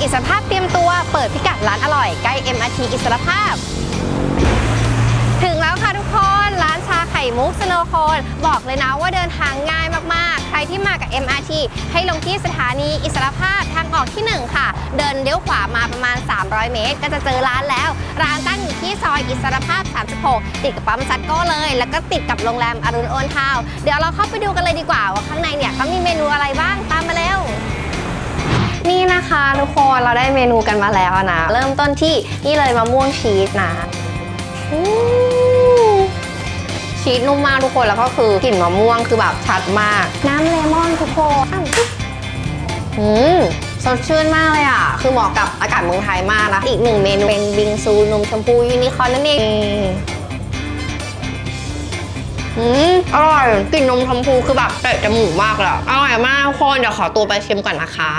อิสรภาพเตรียมตัวเปิดพิกัดร้านอร่อยใกล้ MRT อิสรภาพ ถึงแล้วค่ะทุกคนร้านชาไข่มุกสโนโคนบอกเลยนะว่าเดินทางง่ายมากๆ ใครที่มากับ MRT ให้ลงที่สถานีอิสรภาพทางออกที่ 1 ค่ะ เดินเลี้ยวขวามาประมาณ 300 เมตร ก็จะเจอร้านแล้ว ร้านตั้งอยู่ที่ซอยอิสรภาพ 36 ติดกับปั๊มซัตโก้เลย แล้วก็ติดกับโรงแรมอรุณโอนทาวเดี๋ยวเราเข้าไปดูกันเลยดีกว่าว่าข้างในเนี่ยเขามี นี่นะคะทุกคนเราได้เมนูกันมาแล้วนะ เริ่มต้นที่นี่เลยมะม่วงชีสนะอืมชีสนุ่มมากทุกคนแล้วก็คือกลิ่นมะม่วงคือแบบชัดมาก น้ำเลมอนทุกคนอืมสดชื่นมากเลยอะ คือเหมาะกับอากาศเมืองไทยมากนะ อีกหนึ่งเมนูเป็นบิงซูนมชมพูยูนิคอร์นนั่นเองอืมอร่อยกลิ่นนมชมพูคือแบบเตะจมูกมากเลยอะอร่อยมากทุกคนเดี๋ยวขอตัวไปชิมก่อนนะคะ